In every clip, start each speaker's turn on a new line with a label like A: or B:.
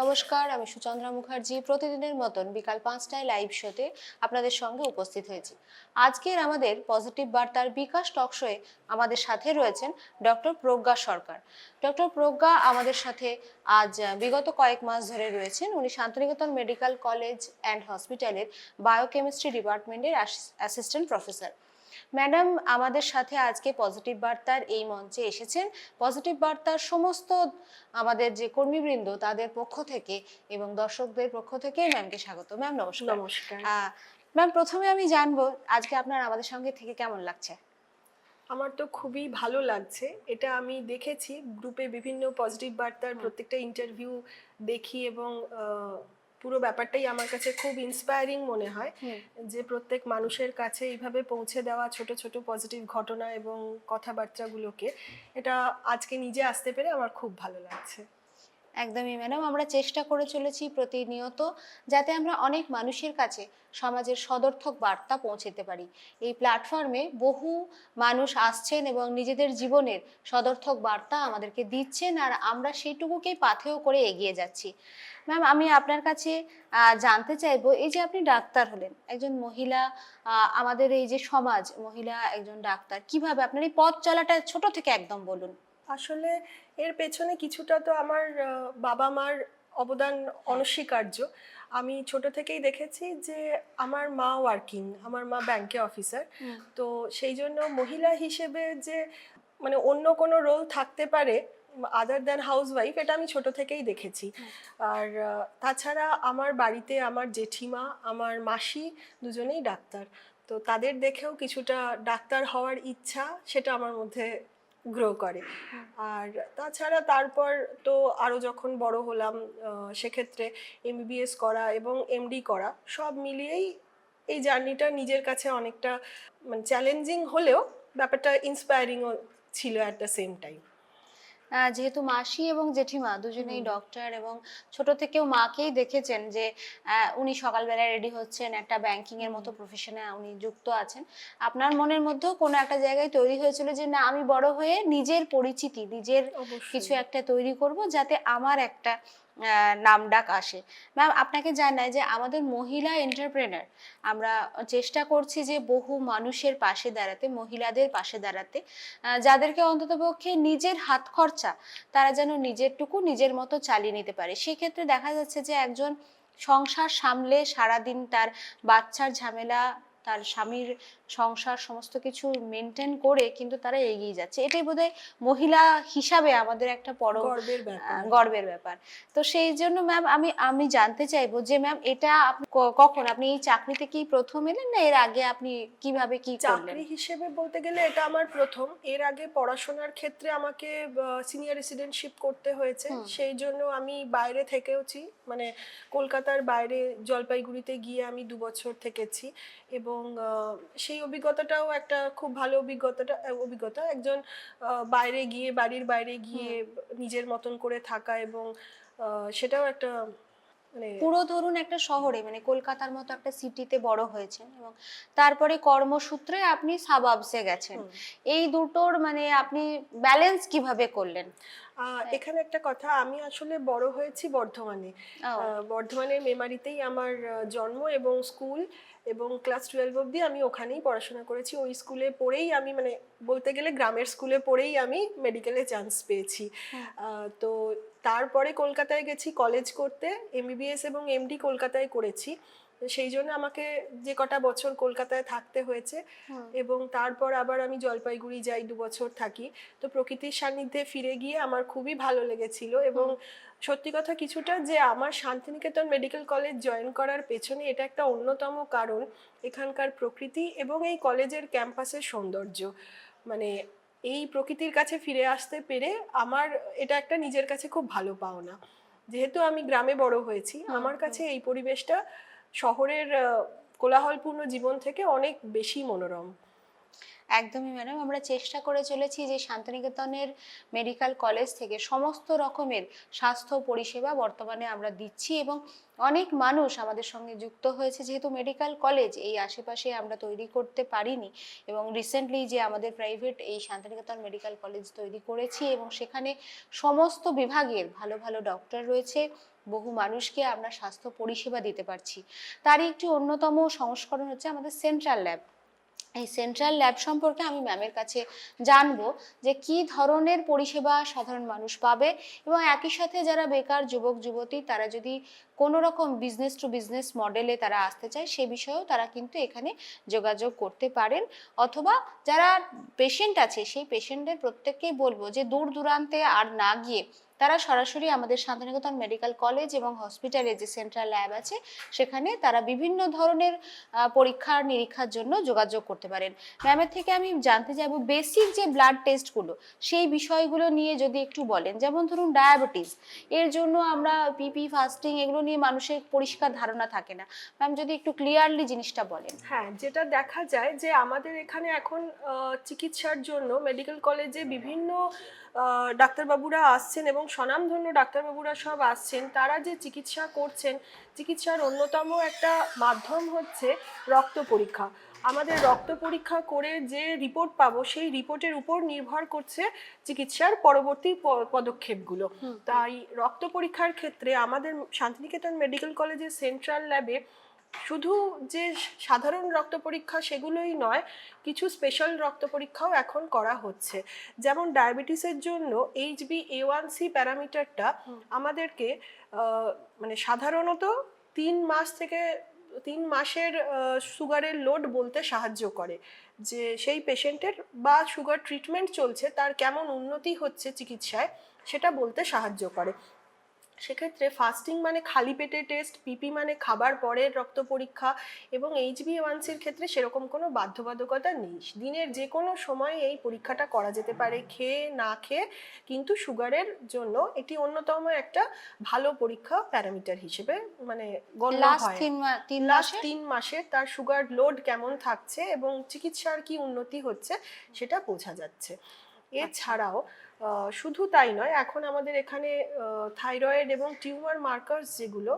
A: নমস্কার, আমি সুচন্দ্রা মুখার্জি। প্রতিদিনের মতন বিকাল পাঁচটায় লাইভ শোতে আপনাদের সঙ্গে উপস্থিত হয়েছি। আজকের আমাদের পজিটিভ বার্তার বিকাশ টক শোয়ে আমাদের সাথে রয়েছেন ডক্টর প্রজ্ঞা সরকার। ডক্টর প্রজ্ঞা আমাদের সাথে আজ বিগত কয়েক মাস ধরে রয়েছেন। উনি শান্তিনিকেতন মেডিকেল কলেজ অ্যান্ড হসপিটালের বায়োকেমিস্ট্রি ডিপার্টমেন্টের অ্যাসিস্ট্যান্ট প্রফেসর ম্যাডাম আমাদের সাথে আজকে পজিটিভ বার্তার এই মঞ্চে এসেছেন। পজিটিভ বার্তার সমস্ত আমাদের যে কর্মীবৃন্দ তাদের পক্ষ থেকে এবং দর্শকদের পক্ষ থেকে ম্যামকে স্বাগত। ম্যাম নমস্কার।
B: নমস্কার।
A: ম্যাম প্রথমে আমি জানব আজকে আপনার আমাদের সঙ্গে থেকে কেমন লাগছে?
B: আমার তো খুবই ভালো লাগছে। এটা আমি দেখেছি গ্রুপে বিভিন্ন পজিটিভ বার্তার প্রত্যেকটা ইন্টারভিউ দেখি এবং পুরো ব্যাপারটাই আমার কাছে খুব ইন্সপায়ারিং মনে হয় যে প্রত্যেক মানুষের কাছে এইভাবে পৌঁছে দেওয়া ছোট ছোট পজিটিভ ঘটনা এবং কথাবার্তাগুলোকে এটা আজকে নিজে আসতে পেরে আমার খুব ভালো লাগছে।
A: একদমই ম্যাডাম আমরা চেষ্টা করে চলেছি প্রতিনিয়ত যাতে আমরা অনেক মানুষের কাছে সমাজের সদর্থক বার্তা পৌঁছতে পারি। এই প্ল্যাটফর্মে বহু মানুষ আসছেন এবং নিজেদের জীবনের সদর্থক বার্তা আমাদেরকে দিচ্ছেন আর আমরা সেইটুকুকেই পাথেয় করে এগিয়ে যাচ্ছি। ম্যাম আমি আপনার কাছে জানতে চাইব, এই যে আপনি ডাক্তার হলেন, একজন মহিলা আমাদের এই যে সমাজ, মহিলা একজন ডাক্তার, কীভাবে আপনার এই পথ চলাটা ছোট থেকে একদম বলুন?
B: আসলে এর পেছনে কিছুটা তো আমার বাবা মার অবদান অনস্বীকার্য। আমি ছোট থেকেই দেখেছি যে আমার মা ওয়ার্কিং আমার মা ব্যাংকে অফিসার তো সেই জন্য মহিলা হিসেবে যে মানে অন্য কোনো রোল থাকতে পারে আদার দ্যান হাউস ওয়াইফ এটা আমি ছোট থেকেই দেখেছি। আর তাছাড়া আমার বাড়িতে আমার জেঠিমা আমার মাসি দুজনেই ডাক্তার। তো তাদের দেখেও কিছুটা ডাক্তার হওয়ার ইচ্ছা সেটা আমার মধ্যে গ্রো করে। আর তাছাড়া তারপর তো আরও যখন বড় হলাম সেক্ষেত্রে এমবিবিএস করা এবং এমডি করা সব মিলিয়েই এই জার্নিটা নিজের কাছে অনেকটা মানে চ্যালেঞ্জিং হলেও ব্যাপারটা ইন্সপায়ারিংও ছিল অ্যাট দ্য সেম টাইম
A: যেহেতু মাসি এবং জেঠিমা দুজনেই ডক্টর এবং ছোট থেকেও মাকেই দেখেছেন যে উনি সকালবেলা রেডি হচ্ছেন একটা ব্যাংকিং এর মতো প্রফেশনে উনি যুক্ত আছেন। আপনার মনের মধ্যেও কোনো একটা জায়গায় তৈরি হয়েছিল যে না আমি বড় হয়ে নিজের পরিচিতি নিজের কিছু একটা তৈরি করব যাতে আমার একটা আহ, নামডাক আসে। ম্যাম আপনাকে জানাই যে আমাদের মহিলা এন্টারপ্রেনার আমরা চেষ্টা করছি যে বহু মানুষের পাশে দাঁড়াতে মহিলাদের পাশে দাঁড়াতে যাদেরকে অন্ততপক্ষে নিজের হাত খরচা তারা যেন নিজেরটুকু নিজের মতো চালিয়ে নিতে পারে। সেক্ষেত্রে দেখা যাচ্ছে যে একজন সংসার সামলে সারাদিন তার বাচ্চার ঝামেলা তার স্বামীর সংসার সমস্ত কিছু মেনটেন করে কিন্তু তারা এগিয়ে যাচ্ছে। এটাই বোধহয় মহিলা হিসাবে আমাদের একটা বড়
B: গর্বের ব্যাপার।
A: আহ, গর্বের ব্যাপার। তো সেই জন্য ম্যাম আমি আমি জানতে চাইব যে ম্যাম এটা কখন? আপনি এই চাকরিতে কি প্রথম এলেন না এর আগে আপনি কীভাবে কি
B: চাকরি হিসেবে বলতে গেলে এটা আমার প্রথম। এর আগে পড়াশোনার ক্ষেত্রে আমাকে সিনিয়র রেসিডেন্টশিপ করতে হয়েছে। সেই জন্য আমি বাইরে থেকেওছি। মানে কলকাতার বাইরে জলপাইগুড়িতে গিয়ে আমি দু বছর থেকেছি। এবং আহ, সেই অভিজ্ঞতাটাও একটা খুব ভালো অভিজ্ঞতাটা অভিজ্ঞতা। একজন বাইরে গিয়ে বাড়ির বাইরে গিয়ে নিজের মতন করে থাকা এবং সেটাও একটা মানে
A: পুরো ধরুন একটা শহরে মানে কলকাতার মতো একটা সিটিতে বড় হয়েছেন এবং তারপরে কর্মসূত্রে আপনি সাবাবসে গেছেন। এই দুটোর মানে আপনি ব্যালেন্স কীভাবে করলেন?
B: এখানে একটা কথা আমি আসলে বড় হয়েছি বর্ধমানে। বর্ধমানের মেমারিতেই আমার জন্ম এবং স্কুল এবং ক্লাস টুয়েলভ অব্দি আমি ওখানেই পড়াশোনা করেছি। ওই স্কুলে পড়েই আমি মানে বলতে গেলে গ্রামের স্কুলে পড়েই আমি মেডিকেলে চান্স পেয়েছি। আহ, তো তারপরে কলকাতায় গেছি কলেজ করতে এমবিবিএস এবং এমডি কলকাতায় করেছি। সেই জন্য আমাকে যে কটা বছর কলকাতায় থাকতে হয়েছে এবং তারপর আবার আমি জলপাইগুড়ি যাই দু বছর থাকি তো প্রকৃতির সান্নিধ্যে ফিরে গিয়ে আমার খুবই ভালো লেগেছিল এবং সত্যি কথা কিছুটা যে আমার শান্তিনিকেতন মেডিকেল কলেজ জয়েন করার পেছনে এটা একটা অন্যতম কারণ এখানকার প্রকৃতি এবং এই কলেজের ক্যাম্পাসের সৌন্দর্য। মানে এই প্রকৃতির কাছে ফিরে আসতে পেরে আমার এটা একটা নিজের কাছে খুব ভালো পাওনা। যেহেতু আমি গ্রামে বড় হয়েছি আমার কাছে এই পরিবেশটা শহরের কোলাহলপূর্ণ জীবন থেকে অনেক বেশি মনোরম।
A: একদমই ম্যাডাম আমরা চেষ্টা করে চলেছি যে শান্তিনিকেতনের মেডিকেল কলেজ থেকে সমস্ত রকমের স্বাস্থ্য পরিষেবা বর্তমানে আমরা দিচ্ছি এবং অনেক মানুষ আমাদের সঙ্গে যুক্ত হয়েছে। যেহেতু মেডিকেল কলেজ এই আশেপাশে আমরা তৈরি করতে পারিনি এবং রিসেন্টলি যে আমাদের প্রাইভেট এই শান্তিনিকেতন মেডিকেল কলেজ তৈরি করেছি এবং সেখানে সমস্ত বিভাগের ভালো ভালো ডক্টর রয়েছে। বহু মানুষকে আমরা স্বাস্থ্য পরিষেবা দিতে পারছি। তারই একটি অন্যতম সংস্করণ হচ্ছে আমাদের সেন্ট্রাল ল্যাব এই সেন্ট্রাল ল্যাব সম্পর্কে আমি ম্যামের কাছে জানব যে কি ধরনের পরিষেবা সাধারণ মানুষ পাবে এবং একই সাথে যারা বেকার যুবক, যুবতী, তারা যদি কোনো রকম বিজনেস টু বিজনেস মডেলে তারা আসতে চায়, সে বিষয়েও তারা কিন্তু এখানে যোগাযোগ করতে পারেন। অথবা যারা পেশেন্ট আছে, সেই পেশেন্টের প্রত্যেককেই বলব যে দূর দূরান্তে আর না গিয়ে তারা সরাসরি আমাদের শান্তিনিকেতন মেডিকেল কলেজ এবং হসপিটালে যে সেন্ট্রাল ল্যাব আছে, সেখানে তারা বিভিন্ন ধরনের পরীক্ষার নিরীক্ষার জন্য যোগাযোগ করতে পারেন। ম্যামের থেকে আমি জানতে চাইব বেসিক যে ব্লাড টেস্টগুলো সেই বিষয়গুলো নিয়ে যদি একটু বলেন। যেমন ধরুন ডায়াবেটিস এর জন্য আমরা পিপি ফাস্টিং এগুলো নিয়ে মানুষের পরিষ্কার ধারণা থাকে না। ম্যাম, যদি একটু ক্লিয়ারলি জিনিসটা বলেন।
B: হ্যাঁ যেটা দেখা যায় যে আমাদের এখানে এখন চিকিৎসার জন্য মেডিকেল কলেজে বিভিন্ন ডাক্তারবাবুরা আসছেন এবং স্বনামধন্য ডাক্তারবাবুরা সব আসছেন তারা যে চিকিৎসা করছেন চিকিৎসার অন্যতম একটা মাধ্যম হচ্ছে রক্ত পরীক্ষা। আমাদের রক্ত পরীক্ষা করে যে রিপোর্ট পাবো সেই রিপোর্টের উপর নির্ভর করছে চিকিৎসার পরবর্তী পদক্ষেপগুলো। তাই রক্ত পরীক্ষার ক্ষেত্রে আমাদের শান্তিনিকেতন মেডিকেল কলেজের সেন্ট্রাল ল্যাবে শুধু যে সাধারণ রক্ত পরীক্ষা সেগুলোই নয় কিছু স্পেশাল রক্ত পরীক্ষাও এখন করা হচ্ছে। যেমন ডায়াবেটিসের জন্য এইচবি এ ওয়ান সি প্যারামিটারটা আমাদেরকে মানে সাধারণত তিন মাস থেকে তিন মাসের সুগারের লোড বলতে সাহায্য করে। যে সেই পেশেন্টের বা সুগার ট্রিটমেন্ট চলছে তার কেমন উন্নতি হচ্ছে চিকিৎসায় সেটা বলতে সাহায্য করে। সেক্ষেত্রে ফাস্টিং মানে খালি পেটে টেস্ট পিপি মানে খাবার পরের রক্ত পরীক্ষা এবং এইচবি ওয়ানসির ক্ষেত্রে সেরকম কোনো বাধ্যবাধকতা নেই। দিনের যে কোনো সময় এই পরীক্ষাটা করা যেতে পারে খেয়ে না খেয়ে কিন্তু সুগারের জন্য এটি অন্যতম একটা ভালো পরীক্ষা প্যারামিটার হিসেবে মানে গণ্য হয়।
A: তিন
B: লাস্ট
A: মাসে
B: তিন মাসে তার সুগার লোড কেমন থাকছে এবং চিকিৎসার কি উন্নতি হচ্ছে সেটা বোঝা যাচ্ছে। এছাড়াও আহ, শুধু তাই নয় এখন আমাদের এখানে থাইরয়েড এবং টিউমার মার্কার্স যেগুলো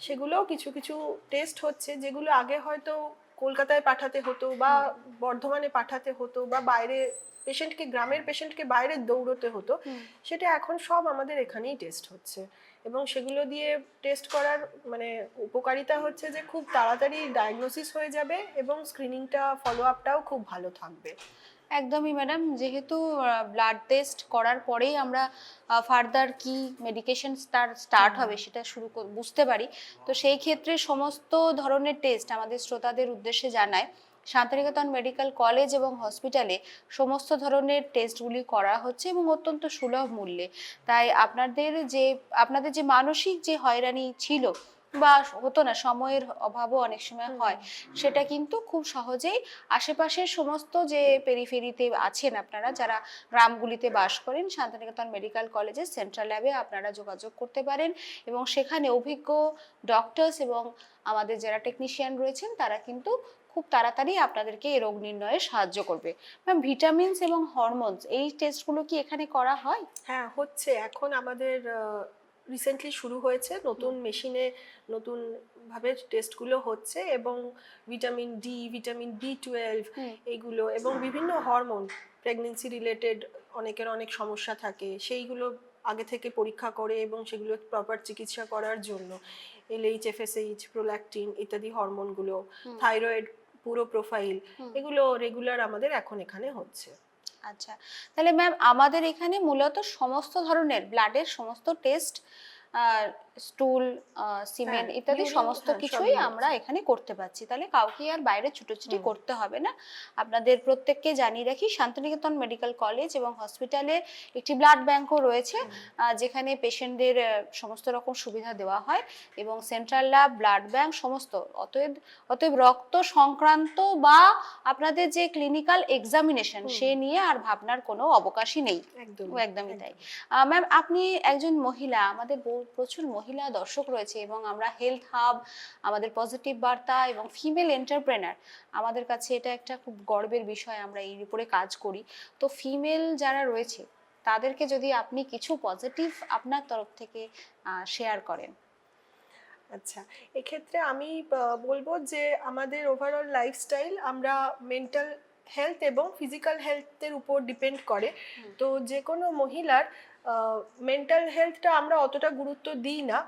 B: সেগুলোও কিছু কিছু টেস্ট হচ্ছে যেগুলো আগে হয়তো কলকাতায় পাঠাতে হতো বা বর্ধমানে পাঠাতে হতো বা বাইরে পেশেন্টকে গ্রামের পেশেন্টকে বাইরে দৌড়তে হতো সেটা এখন সব আমাদের এখানেই টেস্ট হচ্ছে। এবং সেগুলো দিয়ে টেস্ট করার মানে উপকারিতা হচ্ছে যে খুব তাড়াতাড়ি ডায়াগনোসিস হয়ে যাবে এবং স্ক্রিনিংটা ফলো আপটাও খুব ভালো থাকবে।
A: একদমই ম্যাডাম যেহেতু ব্লাড টেস্ট করার পরেই আমরা ফার্দার কি মেডিকেশন স্টার্ট হবে সেটা শুরু বুঝতে পারি। তো সেই ক্ষেত্রে সমস্ত ধরনের টেস্ট আমাদের শ্রোতাদের উদ্দেশ্যে জানায়। শান্তিনিকেতন মেডিকেল কলেজ এবং হসপিটালে সমস্ত ধরনের টেস্টগুলি করা হচ্ছে এবং অত্যন্ত সুলভ মূল্যে। তাই আপনাদের যে আপনাদের যে মানসিক যে হয়রানি ছিল বা হতো না সময়ের অভাবও অনেক সময় হয় সেটা কিন্তু খুব সহজেই আশেপাশের সমস্ত যে পেরিফেরিতে আছেন আপনারা যারা গ্রামগুলিতে বাস করেন শান্তিনিকেতন মেডিকেল কলেজের সেন্ট্রাল ল্যাবে আপনারা যোগাযোগ করতে পারেন এবং সেখানে অভিজ্ঞ ডক্টরস এবং আমাদের যারা টেকনিশিয়ান রয়েছেন তারা কিন্তু খুব তাড়াতাড়ি আপনাদেরকে এই রোগ নির্ণয়ে সাহায্য করবে। ম্যাম ভিটামিনস এবং হরমোনস এই টেস্টগুলো কি এখানে করা হয়?
B: হ্যাঁ হচ্ছে। এখন আমাদের রিসেন্টলি শুরু হয়েছে। নতুন মেশিনে নতুন ভাবে টেস্টগুলো হচ্ছে এবং vitamin D vitamin B twelve. এইগুলো এবং বিভিন্ন হরমোন প্রেগনেন্সি রিলেটেড অনেকের অনেক সমস্যা থাকে। সেইগুলো আগে থেকে পরীক্ষা করে এবং সেগুলো প্রপার চিকিৎসা করার জন্য। এলএইচ এফএসএইচ প্রোল্যাকটিন ইত্যাদি হরমোনগুলো। থাইরয়েড পুরো প্রোফাইল এগুলো রেগুলার আমাদের এখন এখানে হচ্ছে।
A: আচ্ছা তাহলে ম্যাম আমাদের এখানে মূলত সমস্ত ধরনের ব্লাডের সমস্ত টেস্ট স্টুল সিমেন্ট
B: হ্যাঁ,
A: ইত্যাদি সমস্ত
B: হ্যাঁ,
A: কিছুই আমরা এখানে করতে পারছি। তাহলে কাউকে আর বাইরে ছুটোছুটি করতে হবে না। আপনাদের প্রত্যেককে জানিয়ে রাখি শান্তিনিকেতন মেডিকেল কলেজ এবং হসপিটালে একটি ব্লাড ব্যাংকও রয়েছে যেখানে পেশেন্টদের সমস্ত রকম সুবিধা দেওয়া হয় এবং সেন্ট্রাল ল্যাব ব্লাড ব্যাংক সমস্ত অতএব অতএব রক্ত সংক্রান্ত বা আপনাদের যে ক্লিনিক্যাল এক্সামিনেশন সে নিয়ে আর ভাবনার কোনো অবকাশই নেই। একদমই তাই। ম্যাম আপনি একজন মহিলা আমাদের প্রচুর মহিলা দর্শক রয়েছে এবং আমরা হেলথ হাব আমাদের পজিটিভ বার্তা এবং ফিমেল এন্টারপ্রেনার আমাদের কাছে এটা একটা খুব গর্বের বিষয় আমরা এই উপরে কাজ করি। তো ফিমেল যারা রয়েছে, তাদেরকে যদি আপনি কিছু পজিটিভ আপনার তরফ থেকে শেয়ার করেন।
B: আচ্ছা এক্ষেত্রে আমি বলব যে আমাদের ওভারঅল লাইফস্টাইল আমরা মেন্টাল হেলথ এবং ফিজিক্যাল হেলথের উপর ডিপেন্ড করে। তো যে কোনো মহিলার মেন্টাল হেলথটা আমরা অতটা গুরুত্ব দিই না।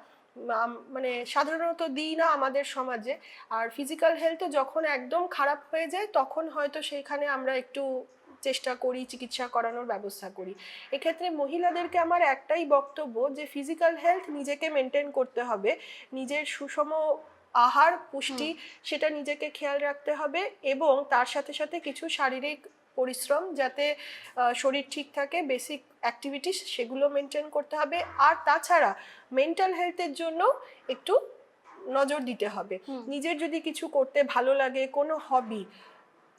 B: মানে সাধারণত দিই না আমাদের সমাজে। আর ফিজিক্যাল হেলথে যখন একদম খারাপ হয়ে যায় তখন হয়তো সেইখানে আমরা একটু চেষ্টা করি চিকিৎসা করানোর ব্যবস্থা করি। এক্ষেত্রে মহিলাদেরকে আমার একটাই বক্তব্য যে ফিজিক্যাল হেলথ নিজেকে মেনটেন করতে হবে। নিজের সুষম আহার পুষ্টি সেটা নিজেকে খেয়াল রাখতে হবে এবং তার সাথে সাথে কিছু শারীরিক পরিশ্রম যাতে শরীর ঠিক থাকে বেসিক অ্যাক্টিভিটিস সেগুলো মেনটেন করতে হবে। আর তাছাড়া মেন্টাল হেলথের জন্য একটু নজর দিতে হবে। নিজের যদি কিছু করতে ভালো লাগে কোনো হবি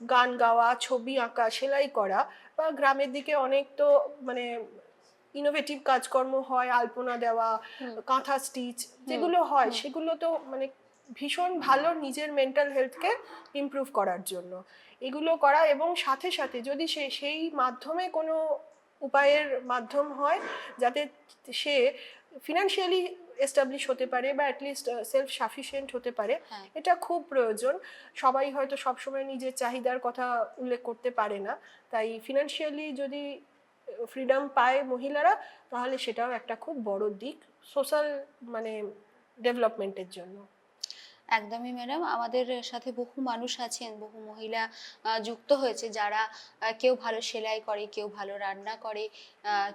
B: গান গাওয়া ছবি আঁকা সেলাই করা বা গ্রামের দিকে অনেক তো মানে ইনোভেটিভ কাজকর্ম হয় আলপনা দেওয়া কাঁথা স্টিচ যেগুলো হয় সেগুলো তো মানে ভীষণ ভালো নিজের মেন্টাল হেলথকে ইমপ্রুভ করার জন্য। এগুলো করা এবং সাথে সাথে যদি সে সেই মাধ্যমে কোনো উপায়ের মাধ্যম হয় যাতে সে ফিনান্সিয়ালি এস্টাবলিশ হতে পারে বা অ্যাটলিস্ট সেলফ সাফিসিয়েন্ট হতে পারে
A: হ্যাঁ।
B: এটা খুব প্রয়োজন। সবাই হয়তো সবসময় নিজের চাহিদার কথা উল্লেখ করতে পারে না। তাই ফিনান্সিয়ালি যদি ফ্রিডম পায় মহিলারা তাহলে সেটাও একটা খুব বড় দিক। সোশ্যাল মানে ডেভেলপমেন্টের জন্য।
A: একদমই ম্যাডাম আমাদের সাথে বহু মানুষ আছেন, বহু মহিলা যুক্ত হয়েছে যারা কেউ ভালো সেলাই করে, কেউ ভালো রান্না করে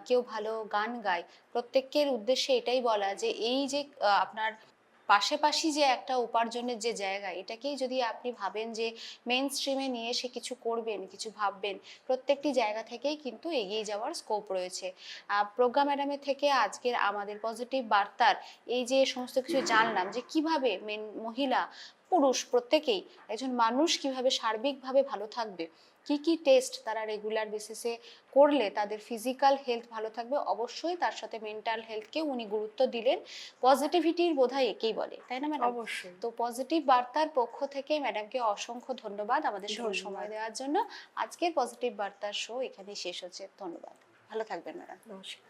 A: কেউ ভালো গান গায়। প্রত্যেকের উদ্দেশ্যে এটাই বলা যে, এই যে আপনার পাশাপাশি যে একটা উপার্জনের যে জায়গা, এটাকেই যদি আপনি ভাবেন যে মেন স্ট্রিমে নিয়ে সে কিছু করবেন, কিছু ভাববেন, প্রত্যেকটি জায়গা থেকেই কিন্তু এগিয়ে যাওয়ার স্কোপ রয়েছে। প্রজ্ঞা ম্যাডামের থেকে আজকের আমাদের পজিটিভ বার্তার এই যে সমস্ত কিছু জানলাম যে কীভাবে মেন মহিলা পুরুষ প্রত্যেকেই একজন মানুষ কীভাবে সার্বিকভাবে ভালো থাকবে কি কি টেস্ট তারা রেগুলার বেসিসে করলে তাদের ফিজিক্যাল হেলথ ভালো থাকবে অবশ্যই তার সাথে মেন্টাল হেলথকেও উনি গুরুত্ব দিলেন। পজিটিভিটির বোধহয় একেই বলে তাই না ম্যাডাম
B: অবশ্যই।
A: তো পজিটিভ বার্তার পক্ষ থেকে ম্যাডামকে অসংখ্য ধন্যবাদ আমাদের সঙ্গে সময় দেওয়ার জন্য। আজকের পজিটিভ বার্তার শো এখানেই শেষ হচ্ছে ধন্যবাদ। ভালো থাকবেন ম্যাডাম
B: নমস্কার।